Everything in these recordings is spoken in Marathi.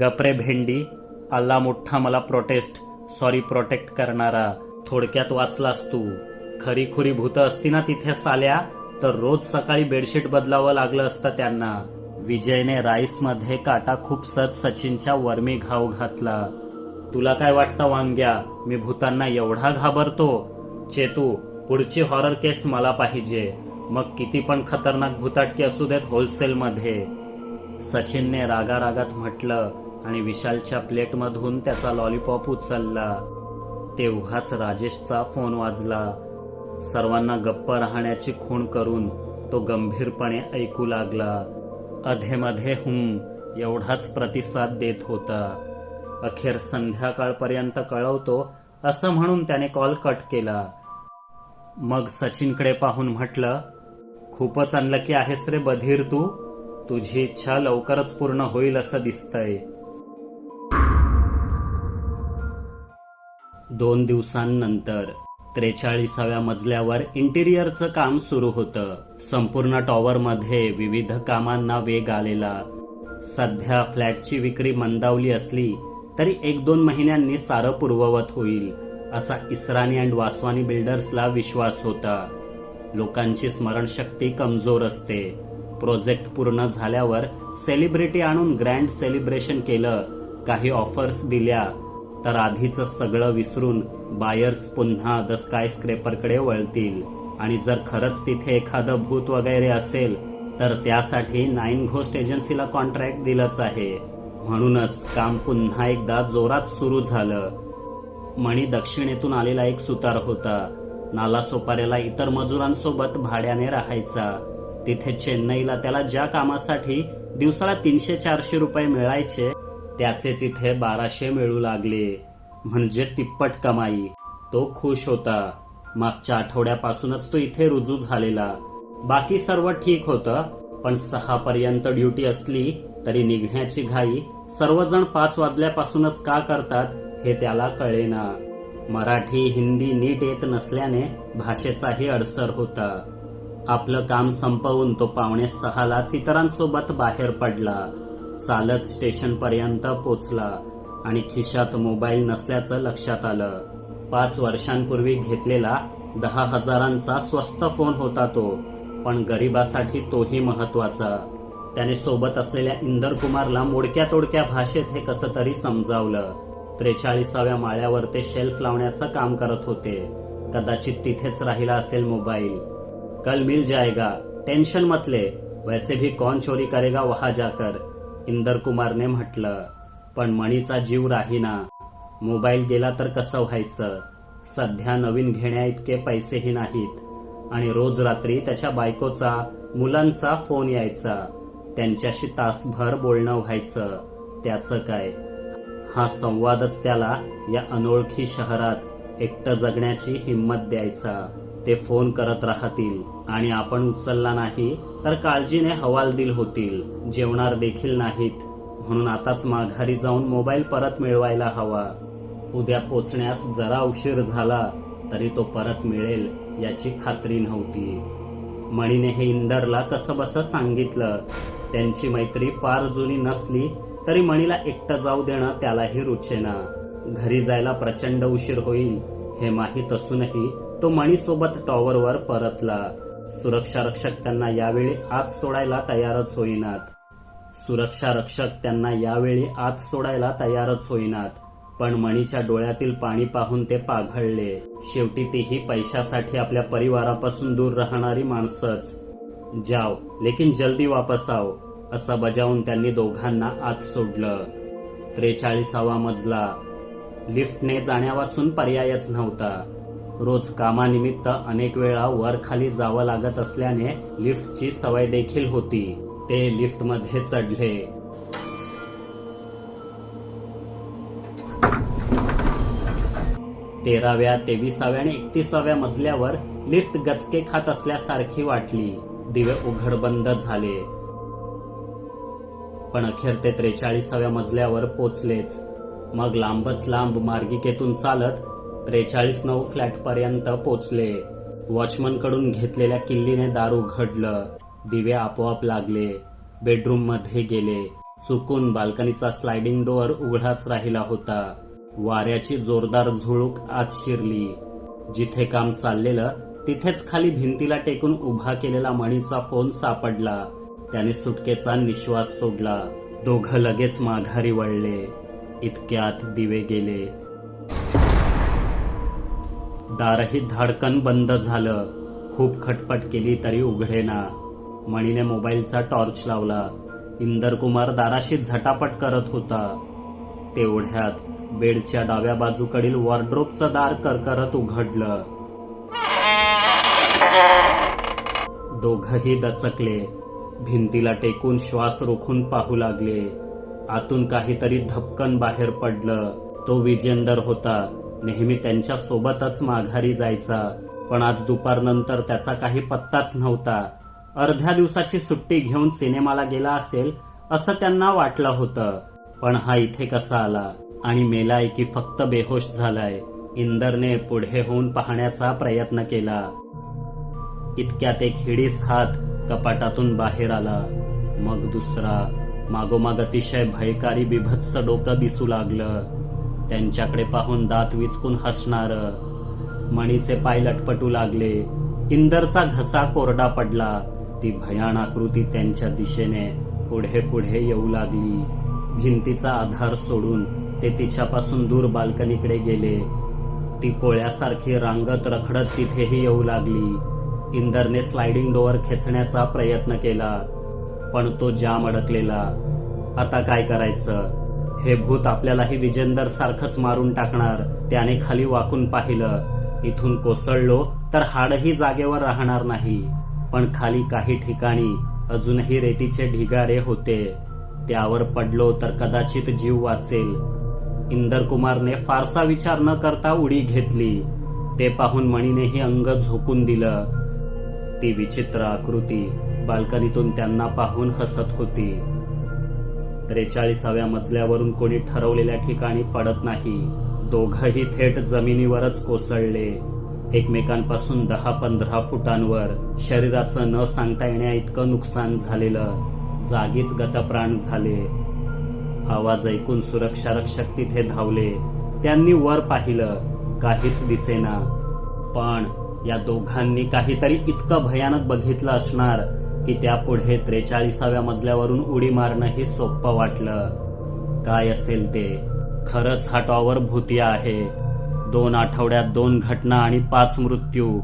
गपरे भेंडी अल्ला मोठा मला प्रोटेस्ट सॉरी प्रोटेक्ट करणारा. थोडक्यात वाचलास तू. खरी खुरी भूत असती ना तिथे साल्या? तर रोज सकाळी बेडशीट बदलावं लागलं असतं त्यांना. विजयने राईसमध्ये काटा खूपसत सचिनच्या वर्मी घाव घातला. तुला काय वाटतं वांग्या? मी भूतांना एवढा घाबरतो. चेतू पुढची हॉरर केस मला पाहिजे. मग किती पण खतरनाक भूताटकी असू देत होलसेलमध्ये. सचिनने रागारागात म्हटलं आणि विशालच्या प्लेटमधून त्याचा लॉलीपॉप उचलला. तेव्हाच राजेशचा फोन वाजला. सर्वांना गप्प राहण्याची खूण करून तो गंभीरपणे ऐकू लागला. अधेमध्ये हुम एवढाच प्रतिसाद देत होता. अखेर संध्याकाळपर्यंत कळवतो असं म्हणून त्याने कॉल कट केला. मग सचिनकडे पाहून म्हटलं खूपच अनलकी आहेस रे बधीर तू. तुझी इच्छा लवकरच पूर्ण होईल असं दिसतंय. दोन दिवसांनंतर त्रेचाळीसाव्या मजल्यावर इंटिरियरचं काम सुरू होतं. संपूर्ण टॉवरमध्ये विविध कामांना वेग आलेला. सध्या फ्लॅटची विक्री मंदावली असली तरी एक दोन महिन्यांनी सारं पूर्ववत होईल असा इस्राणी अँड वासवानी बिल्डर्सला विश्वास होता. लोकांची स्मरणशक्ती कमजोर असते. प्रोजेक्ट पूर्ण झाल्यावर सेलिब्रिटी आणून ग्रँड सेलिब्रेशन केलं काही ऑफर्स दिल्या. तर आधीच सगळं विसरून बायर्स पुन्हा द स्काय स्क्रेपरकडे वळतील. आणि जर खरंच तिथे एखादं भूत वगैरे असेल तर त्यासाठी नाईन घोस्ट एजन्सीला कॉन्ट्रॅक्ट दिलंच आहे. म्हणूनच काम पुन्हा एकदा जोरात सुरू झालं. मणी दक्षिणेतून आलेला एक सुतार होता. नालासोपाऱ्याला इतर मजुरांसोबत भाड्याने राहायचा. तिथे चेन्नईला त्याला ज्या कामासाठी दिवसाला तीनशे चारशे रुपये मिळायचे त्याचेच इथे बाराशे मिळू लागले. म्हणजे तिप्पट कमाई. तो खुश होता. मागच्या आठवड्यापासूनच तो इथे रुजू झालेला. बाकी सर्व ठीक होतं पण सहा पर्यंत ड्युटी असली तरी निघण्याची घाई सर्वजण पाच वाजल्यापासूनच का करतात हे त्याला कळेना. मराठी हिंदी नीट येत नसल्याने भाषेचाही अडसर होता. आपलं काम संपवून तो पावणे सहालाच इतरांसोबत बाहेर पडला. चालत स्टेशनपर्यंत पोचला आणि खिशात मोबाईल नसल्याचं लक्षात आलं. पाच वर्षांपूर्वी घेतलेला दहा हजारांचा स्वस्त फोन होता तो पण गरिबासाठी तोही महत्त्वाचा त्याने सोबत असलेल्या इंदर कुमारला मोडक्या तोडक्या भाषेत हे कसं तरी समजावलं. त्रेचाळीसाव्या माळ्यावर ते शेल्फ लावण्याचं काम करत होते. कदाचित तिथेच राहिला असेल मोबाईल. कल मिल जाएगा. टेन्शन मतले वैसे भी कौन चोरी करेगा वहा जाकर? इंदर कुमारने म्हटलं. पण मणीचा जीव राहीना. मोबाईल गेला तर कसं व्हायचं? सध्या नवीन घेण्या इतके पैसेही नाहीत. आणि रोज रात्री त्याच्या बायकोचा मुलांचा फोन यायचा. त्यांच्याशी तासभर बोलणं व्हायचं त्याचं काय? हा संवादच त्याला या अनोळखी शहरात एकटं जगण्याची हिंमत द्यायचा. ते फोन करत राहतील. आणि आपण उचलला नाही तर काळजीने हवालदिल होतील. जेवणार देखील नाहीत. म्हणून आताच माघारी जाऊन मोबाईल परत मिळवायला हवा. उद्या पोचण्यास जरा उशीर झाला तरी तो परत मिळेल याची खात्री नव्हती. मणीने हे इंदरला कसं बसं सांगितलं. त्यांची मैत्री फार जुनी नसली तरी मणीला एकटं जाऊ देणं त्यालाही रुचेना. घरी जायला प्रचंड उशीर होईल हे माहीत असूनही तो मणीसोबत टॉवरवर परतला. सुरक्षा रक्षक त्यांना यावेळी आत सोडायला तयारच होईनात. सुरक्षा रक्षक त्यांना यावेळी आत सोडायला तयारच होईनात. पण मणीच्या डोळ्यातील पाणी पाहून ते पाघळले. शेवटी तीही पैशासाठी आपल्या परिवारापासून दूर राहणारी माणसंच. जाव लेकिन जल्दी वापस आव असं बजावून त्यांनी दोघांना आत सोडलं. त्रेचाळीसावा मजला. लिफ्टने जाण्यावाचून पर्यायच नव्हता. रोज कामानिमित्त अनेक वेळा वर खाली जावं लागत असल्याने लिफ्टची सवय देखील होती. ते लिफ्टमध्ये चढले. तेराव्या तेविसाव्या आणि एकतीसाव्या मजल्यावर लिफ्ट गचके खात असल्यासारखी वाटली. दिवे उघड बंद झाले. पण अखेर ते त्रेचाळीसाव्या मजल्यावर पोचलेच. मग लांबच लांब मार्गिकेतून चालत त्रेचाळीस नऊ फ्लॅट पर्यंत पोचले. वॉचमनकडून घेतलेल्या किल्लीने दारू उघडलं. दिवे आपोआप लागले. बेडरूममध्ये गेले. चुकून बाल्कनीचा स्लायडिंग डोअर उघडाच राहिला होता. वाऱ्याची जोरदार झुळूक आत शिरली. जिथे काम चाललेलं तिथेच खाली भिंतीला टेकून उभा केलेला मणीचा फोन सापडला. त्याने सुटकेचा निश्वास सोडला. दोघं लगेच माघारी वळले. इतक्यात दिवे गेले. दारही धाडकन बंद झालं. खूप खटपट केली तरी उघडेना. मणीने मोबाईलचा टॉर्च लावला. इंदरकुमार दाराशी झटापट करत होता. तेवढ्यात बेडच्या डाव्या बाजूकडील वॉर्ड्रोबचं दार करकरत उघडलं. दोघही दचकले. भिंतीला टेकून श्वास रोखून पाहू लागले. आतून काहीतरी धपकन बाहेर पडलं. तो विजेंदर होता. नेहमी त्यांच्या सोबतच माघारी जायचा. पण आज दुपारनंतर त्याचा काही पत्ताच नव्हता. अर्ध्या दिवसाची सुट्टी घेऊन सिनेमाला गेला असेल असं त्यांना वाटलं होतं. पण हा इथे कसा आला? आणि मेलाय की फक्त बेहोश झालाय. इंदरने पुढे होऊन पाहण्याचा प्रयत्न केला. इतक्यात एक हिडीस हात कपाटातून बाहेर आला. मग दुसरा मागोमाग अतिशय भयकारी बिभत्स डोकं दिसू लागलं. त्यांच्याकडे पाहून दात विचकून हसणार. मणीचे पाय लटपटू लागले. इंदरचा घसा कोरडा पडला. ती भयान आकृती त्यांच्या दिशेने पुढे पुढे येऊ लागली. भिंतीचा आधार सोडून ते तिच्यापासून दूर बाल्कनीकडे गेले. ती कोळ्यासारखी रांगत रखडत तिथेही येऊ लागली. इंदरने स्लायडिंग डोअर खेचण्याचा प्रयत्न केला पण तो जाम अडकलेला. आता काय करायचं? हे भूत आपल्यालाही विजेंदर सारखंच मारून टाकणार. त्याने खाली वाकून पाहिलं इथून कोसळलो तर हाडही जागेवर राहणार नाही. पण खाली काही ठिकाणी अजूनही रेतीचे ढिगारे होते. त्यावर पडलो तर कदाचित जीव वाचेल. इंदरकुमारने फारसा विचार न करता उडी घेतली. ते पाहून मणीनेही अंग झोकून दिलं. ती विचित्र आकृती बाल्कनीतून त्यांना पाहून हसत होती. त्रेचाळीसाव्या मजल्यावरून कोणी ठरवलेल्या ठिकाणी पडत नाही. दोघही थेट जमिनीवरच कोसळले. एकमेकांपासून दहा पंधरा फुटांवर शरीराचं न सांगता येण्या इतकं नुकसान झालेलं. जागीच गतप्राण झाले. आवाज ऐकून सुरक्षा रक्षक तिथे धावले. त्यांनी वर पाहिलं काहीच दिसेना. पण या दोघांनी काहीतरी इतकं भयानक बघितलं असणार की त्यापुढे त्रेचाळीसाव्या मजल्यावरून उडी मारणंही सोपं वाटलं. काय असेल ते? खरंच हा टॉवर भूतिया आहे. दोन आठवड्यात दोन घटना आणि पाच मृत्यू.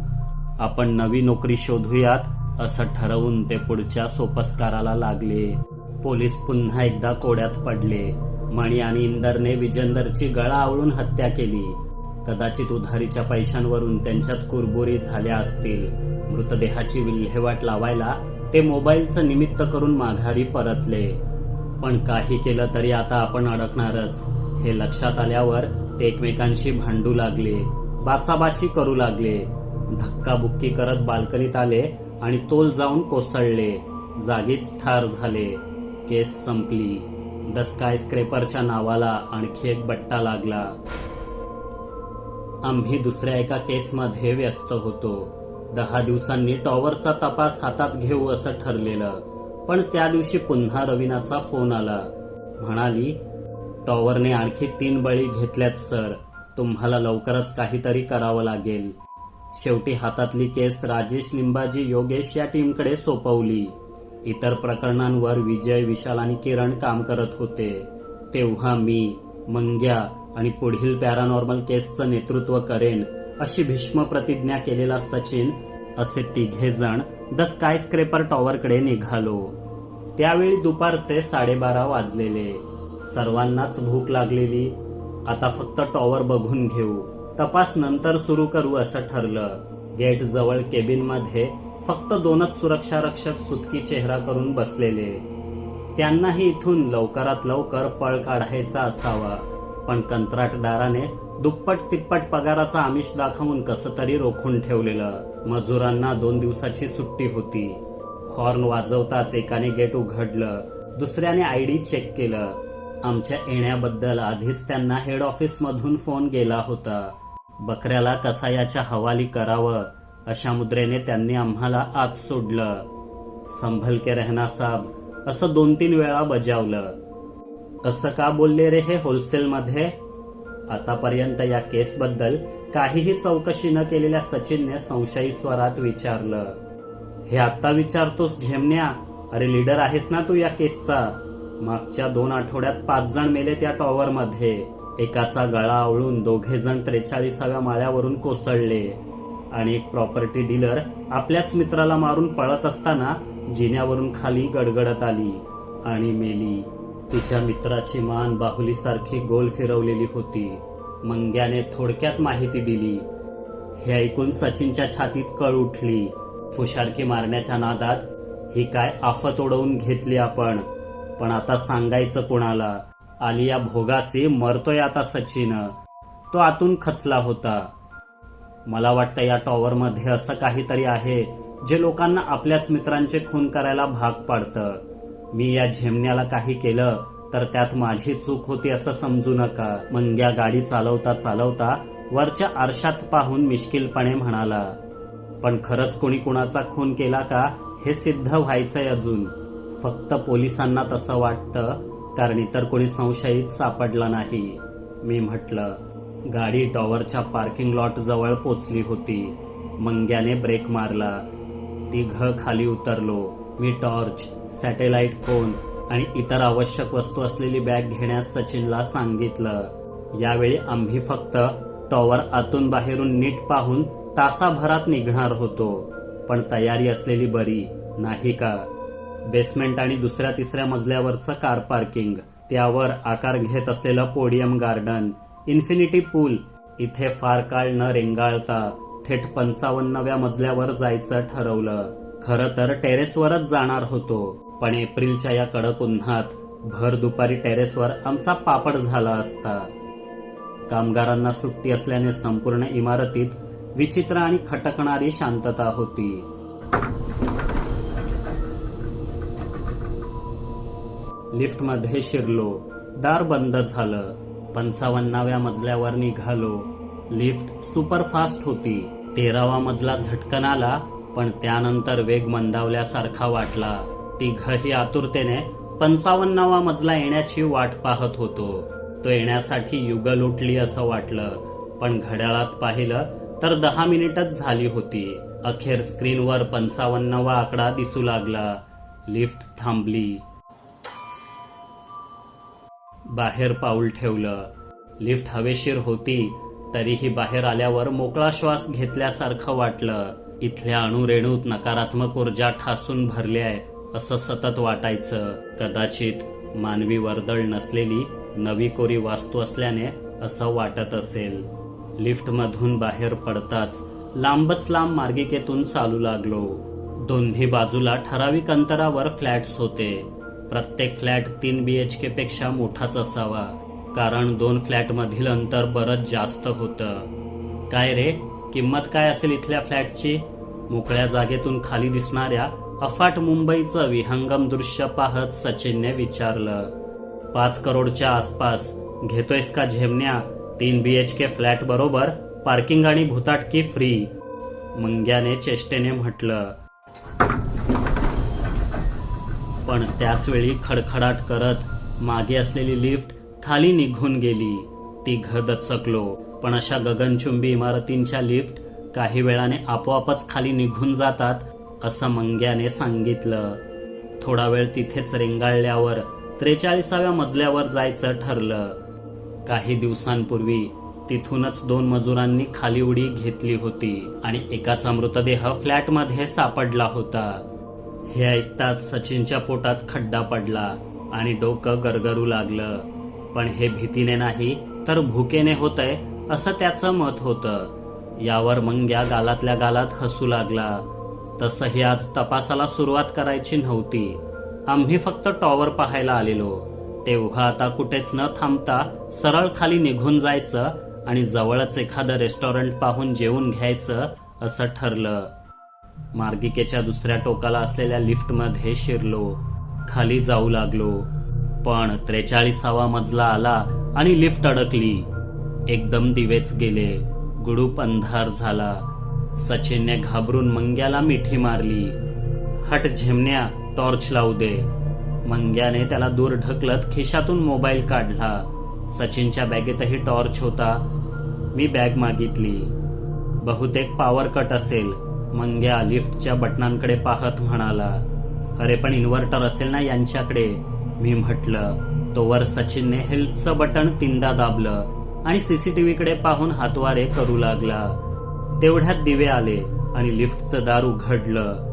आपण नवी नोकरी शोधूयात असं ठरवून ते पुढच्या सोपस्काराला लागले. पोलीस पुन्हा एकदा कोड्यात पडले. मणी आणि इंदरने विजेंदरची गळा आवळून हत्या केली. कदाचित उधारीच्या पैशांवरून त्यांच्यात कुरबुरी झाल्या असतील. मृतदेहाची विल्हेवाट लावायला ते मोबाईलचं निमित्त करून माघारी परतले. पण काही केलं तरी आता आपण अडकणारच. हे लक्षात आल्यावर ते एकमेकांशी भांडू लागले. बाचाबाची करू लागले. धक्काबुक्की करत बाल्कनीत आले आणि तोल जाऊन कोसळले. जागीच ठार झाले. केस संपली. द स्काय स्क्रेपरच्या नावाला आणखी एक बट्टा लागला. आम्ही दुसऱ्या एका केसमध्ये व्यस्त होतो. दहा दिवसांनी टॉवरचा तपास हातात घेऊ असं ठरलेलं. पण त्या दिवशी पुन्हा रवीनाचा फोन आला. म्हणाली टॉवरने आणखी तीन बळी घेतल्यात सर. तुम्हाला लवकरच काहीतरी करावं लागेल. शेवटी हातातली केस राजेश लिंबाजी योगेश या टीमकडे सोपवली. इतर प्रकरणांवर विजय विशाल आणि किरण काम करत होते. तेव्हा मी मंग्या आणि पुढील पॅरानॉर्मल केसचं नेतृत्व करेन अशी भीष्म प्रतिज्ञा केलेला सचिन असे तिघे जण द स्काय स्क्रेपर टॉवरकडे निघालो. त्यावेळी दुपारचे साडेबारा वाजलेले. सर्वांनाच भूक लागलेली. आता फक्त टॉवर बघून घेऊ. तपास नंतर सुरू करू असं ठरलं. गेट जवळ केबिनमध्ये फक्त दोनच सुरक्षा रक्षक सुतकी चेहरा करून बसलेले. त्यांनाही इथून लवकरात लवकर पळ काढायचा असावा. पण कंत्राटदाराने दुप्पट तिप्पट पगाराचा आमिष दाखवून कसं तरी रोखून ठेवलेलं. मजुरांना दोन दिवसाची सुट्टी होती. हॉर्न वाजवताच एकाने गेट उघडलं. दुसऱ्याने आयडी चेक केलं. आमच्या येण्याबद्दल आधीच त्यांना हेड ऑफिसमधून फोन गेला होता. बकऱ्याला कसायाच्या हवाली करावं. अशा मुद्रेने त्यांनी आम्हाला आत सोडलं. संभल के रहना साब असं दोन तीन वेळा बजावलं. असं का बोलले रे हे होलसेलमध्ये आतापर्यंत या केसबद्दल काहीही चौकशी न केलेल्या सचिनने संशयी स्वरात विचारलं. हे आता विचारतोस झेमण्या? अरे लीडर आहेस ना तू या केसचा? मागच्या दोन आठवड्यात पाच जण मेले त्या टॉवरमध्ये. एकाचा गळा आवळून दोघे जण त्रेचाळीसाव्या माळ्यावरून कोसळले. आणि एक प्रॉपर्टी डीलर आपल्याच मित्राला मारून पळत असताना जिन्यावरून खाली गडगडत आली आणि मेली. तिच्या मित्राची मान बाहुलीसारखी गोल फिरवलेली होती. मंग्याने थोडक्यात माहिती दिली. हे ऐकून सचिनच्या छातीत कळ उठली. फुशारकी मारण्याच्या नादात ही काय आफत ओढवून घेतली आपण? पण आता सांगायचं कोणाला? आलिया भोगासी मरतोय आता सचिन. तो आतून खचला होता. मला वाटतं या टॉवरमध्ये असं काहीतरी आहे जे लोकांना आपल्याच मित्रांचे खून करायला भाग पाडतं. मी या झेमण्याला काही केलं तर त्यात माझी चूक होती असं समजू नका मंग्या गाडी चालवता चालवता वरच्या आरशात पाहून मिश्किलपणे म्हणाला पण खरंच कोणी कुणाचा खून केला का हे सिद्ध व्हायचंय अजून. फक्त पोलिसांना तसं वाटतं कारण इतर कोणी संशयित सापडला नाही. मी म्हटलं गाडी टॉवरच्या पार्किंग लॉट जवळ पोचली होती. मंग्याने ब्रेक मारला. तिघ खाली उतरलो. मी टॉर्च सॅटेलाइट फोन आणि इतर आवश्यक वस्तू असलेली बॅग घेण्यास सचिनला सांगितलं. यावेळी आम्ही फक्त टॉवर आतून बाहेरून नीट पाहून तासाभरात निघणार होतो पण तयारी असलेली बरी नाही का? बेसमेंट आणि दुसऱ्या तिसऱ्या मजल्यावरचं कार पार्किंग त्यावर आकार घेत असलेलं पोडियम गार्डन इन्फिनिटी पूल. इथे फार काळ न रेंगाळता थेट पंचावन्नव्या मजल्यावर जायचं ठरवलं. खरं तर टेरेसवरच जाणार होतो पण एप्रिलच्या या कडक उन्हात भर दुपारी टेरेसवर आमचा पापड झाला असता. कामगारांना सुट्टी असल्याने संपूर्ण इमारतीत विचित्र आणि खटकणारी शांतता होती. लिफ्टमध्ये शिरलो दार बंद झालं. पंचावन्नाव्या मजल्यावर निघालो. लिफ्ट सुपरफास्ट होती. तेरावा मजला झटकन आला पण त्यानंतर वेग मंदावल्यासारखा वाटला. तिघही आतुरतेने पंचावन्नावा मजला येण्याची वाट पाहत होतो. तो येण्यासाठी युगल उठली असं वाटलं पण घड्याळात पाहिलं तर दहा मिनिटच झाली होती. अखेर स्क्रीनवर पंचावन्नावा आकडा दिसू लागला. लिफ्ट थांबली. बाहेर पाऊल ठेवलं. लिफ्ट हवेशीर होती तरीही बाहेर आल्यावर मोकळा श्वास घेतल्यासारखं वाटलं. इथल्या अणुरेणूत नकारात्मक ऊर्जा ठासून भरली आहे असं सतत वाटायचं. कदाचित मानवी वर्दळ नसलेली नवी कोरी वास्तू असल्याने असं वाटत असेल. लिफ्टमधून बाहेर पडताच लांबच लांब मार्गिकेतून चालू लागलो. दोन्ही बाजूला ठराविक अंतरावर फ्लॅट्स होते. प्रत्येक फ्लॅट तीन बीएचके पेक्षा मोठाच असावा. कारण दोन फ्लॅट मधील अंतर बरंच जास्त होतं. काय रे? किंमत काय असेल इथल्या फ्लॅटची? मोकळ्या जागेतून खाली दिसणाऱ्या अफाट मुंबईचं विहंगम दृश्य पाहत सचिनने विचारलं पाच करोडच्या आसपास घेतोयस का झेमण्या? तीन बीएचके फ्लॅट बरोबर पार्किंग आणि भुताटकी फ्री. मुंग्याने चेष्टेने म्हटलं पण त्याचवेळी खडखडाट करत मागे असलेली लिफ्ट खाली निघून गेली. ती दचकलो पण अशा गगनचुंबी इमारतींच्या लिफ्ट काही वेळाने आपोआपच खाली निघून जातात असं मंग्याने सांगितलं. थोडा वेळ तिथेच रेंगाळल्यावर त्रेचाळीसाव्या मजल्यावर जायचं ठरलं. काही दिवसांपूर्वी तिथूनच दोन मजुरांनी खाली उडी घेतली होती आणि एकाचा मृतदेह फ्लॅटमध्ये सापडला होता. हे ऐकताच सचिनच्या पोटात खड्डा पडला आणि डोकं गरगरू लागलं. पण हे भीतीने नाही तर भुकेने होतंय असं त्याचं मत होतं. यावर मंग्या गालातल्या गालात हसू लागला. तसंही आज तपासाला सुरुवात करायची नव्हती. आम्ही फक्त टॉवर पाहायला आलेलो. तेव्हा आता कुठेच न थांबता सरळ खाली निघून जायचं आणि जवळच एखादं रेस्टॉरंट पाहून जेवून घ्यायचं असं ठरलं. मार्गिकेच्या दुसऱ्या टोकाला असलेल्या लिफ्टमध्ये शिरलो. खाली जाऊ लागलो. पण त्रेचाळीसावा मजला आला आणि लिफ्ट अडकली. एकदम दिवेच गेले. गुडूप अंधार झाला. सचिनने घाबरून मंग्याला मिठी मारली. हट झेमण्या टॉर्च लावू दे. मंग्याने त्याला दूर ढकलत खिशातून मोबाईल काढला. सचिनच्या बॅगेतही टॉर्च होता. मी बॅग मागितली. बहुतेक पॉवर कट असेल. मंग्या लिफ्टच्या बटनांकडे पाहत म्हणाला अरे पण इन्व्हर्टर असेल ना यांच्याकडे? मी म्हटलं तोवर सचिनने हेल्पचं बटन तीनदा दाबलं आणि सीसीटीव्हीकडे पाहून हातवारे करू लागला. तेवढ्यात दिवे आले आणि लिफ्टचं दार उघडलं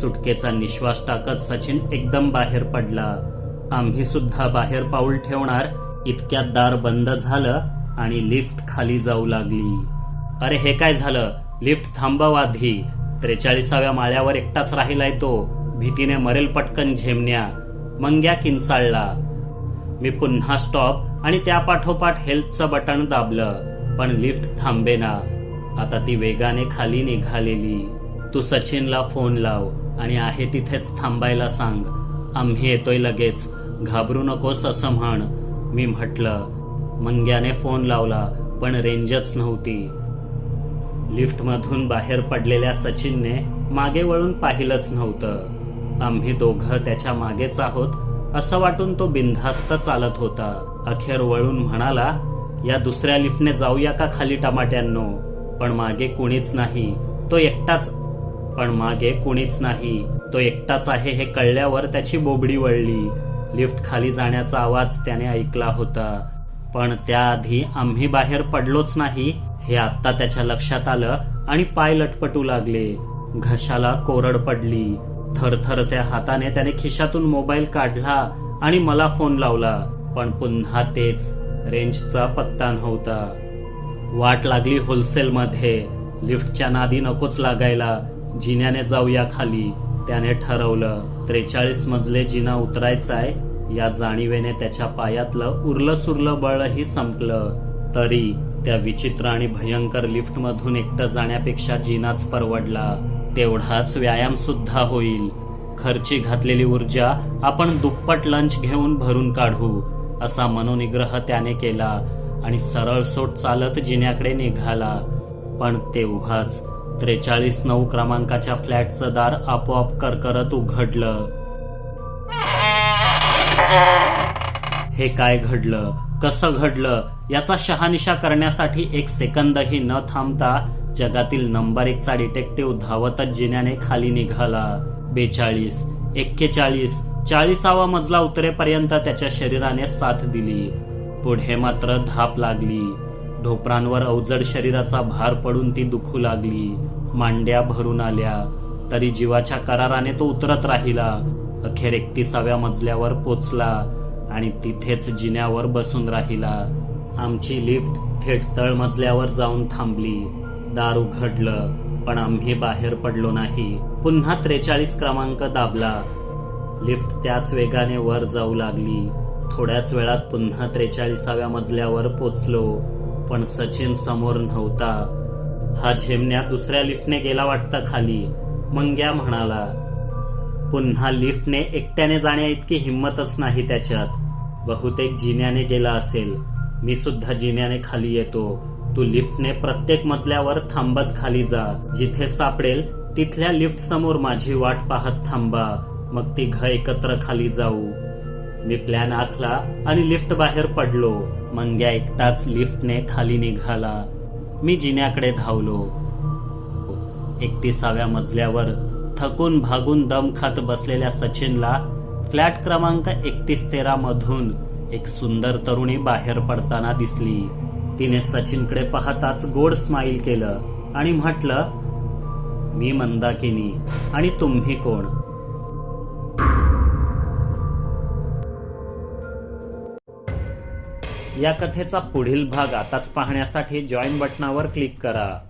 सुटकेचा निश्वास टाकत सचिन एकदम बाहेर पडला. आम्ही सुद्धा बाहेर पाऊल ठेवणार इतक्यात दार बंद झालं आणि लिफ्ट खाली जाऊ लागली. अरे हे काय झालं? लिफ्ट थांबव आधी. त्रेचाळीसाव्या माळ्यावर एकटाच राहिलाय तो. भीतीने मरेल पटकन झेमण्या. मंग्या किंचाळला मी पुन्हा स्टॉप आणि त्या पाठोपाठ हेल्पचं बटन दाबलं. पण लिफ्ट थांबेना. आता ती वेगाने खाली निघालेली. तू सचिनला फोन लाव आणि आहे तिथेच थांबायला सांग. आम्ही येतोय लगेच. घाबरू नकोस असं म्हण. मी म्हटलं मंग्याने फोन लावला पण रेंजच नव्हती. लिफ्टमधून बाहेर पडलेल्या सचिनने मागे वळून पाहिलंच नव्हतं. आम्ही दोघं त्याच्या मागेच आहोत असं वाटून तो बिनधास्त चालत होता. अखेर वळून म्हणाला या दुसऱ्या लिफ्टने जाऊया का खाली टमाट्यांनो? पण मागे कुणीच नाही. तो एकटाच पण मागे कुणीच नाही. तो एकटाच आहे हे कळल्यावर त्याची बोबडी वळली. लिफ्ट खाली जाण्याचा आवाज त्याने ऐकला होता. पण त्याआधी आम्ही बाहेर पडलोच नाही हे आत्ता त्याच्या लक्षात आलं आणि पाय लटपटू लागले. घशाला कोरड पडली. थरथरत्या हाताने त्याने खिशातून मोबाईल काढला आणि मला फोन लावला पण पुन्हा तेच रेंजचा पत्ता नव्हता. वाट लागली होलसेलमध्ये. लिफ्टच्या नादी नकोच लागायला. जिन्याने जाऊया खाली. त्याने ठरवलं त्रेचाळीस मजले जिना उतरायचाय या जाणीवेने त्याच्या पायातलं उरलं सुरलं बळही संपलं. तरी त्या विचित्र आणि भयंकर लिफ्टमधून एकटं जाण्यापेक्षा जिनाच परवडला. तेवढाच व्यायाम सुद्धा होईल. खर्ची घातलेली ऊर्जा आपण दुप्पट लंच घेऊन भरून काढू असा मनोनिग्रह त्याने केला आणि सरळ सोट चालत जिन्याकडे निघाला. पण तेव्हाच त्रेचाळीस नऊ क्रमांकाच्या फ्लॅटचं दार आपोआप करकरत उघडलं. हे काय घडलं? कसं घडलं? याचा शहानिशा करण्यासाठी एक सेकंदही न थांबता जगातील नंबर एकचा डिटेक्टिव्ह धावतच जिन्याने खाली निघाला. बेचाळीस एक्केचाळीस चाळीसावा मजला उतरेपर्यंत त्याच्या शरीराने साथ दिली. पुढे मात्र धाप लागली. ढोपरांवर अवजड शरीराचा भार पडून ती दुखू लागली. मांड्या भरून आल्या. तरी जीवाच्या कराराने तो उतरत राहिला. अखेर एकतीसाव्या मजल्यावर पोचला आणि तिथेच जिन्यावर बसून राहिला. आमची लिफ्ट थेट तळमजल्यावर जाऊन थांबली. दार उघडलं पण आम्ही बाहेर पडलो नाही. पुन्हा त्रेचाळीस क्रमांक दाबला. लिफ्ट त्याच वेगाने वर जाऊ लागली. थोड्याच वेळात पुन्हा त्रेचाळीसाव्या मजल्यावर पोचलो पण सचिन समोर नव्हता. हा झेमण्या दुसऱ्या लिफ्टने गेला वाटता खाली. मंग्या म्हणाला पुन्हा लिफ्टने एकट्याने जाण्या इतकी हिंमतच नाही त्याच्यात. बहुतेक जिन्याने गेला असेल. मी सुद्धा जिन्याने खाली येतो. तू लिफ्टने प्रत्येक मजल्यावर थांबत खाली जा. जिथे सापडेल तिथल्या लिफ्ट समोर माझी वाट पाहत थांबा. मग ती घ एकत्र खाली जाऊ. मी प्लॅन आखला आणि लिफ्ट बाहेर पडलो. मंग्या एकटाच लिफ्टने खाली निघाला. मी जिन्याकडे धावलो. एकतीसाव्या मजल्यावर थकून भागून दम खात बसलेल्या सचिनला फ्लॅट क्रमांक एकतीस तेरा मधून एक सुंदर तरुणी बाहेर पडताना दिसली. तिने सचिनकडे पाहताच गोड स्माईल केलं आणि म्हटलं मी मंदाकिनी आणि तुम्ही कोण? या कथेचा पुढील भाग आताच पाहण्यासाठी जॉईन बटनावर क्लिक करा.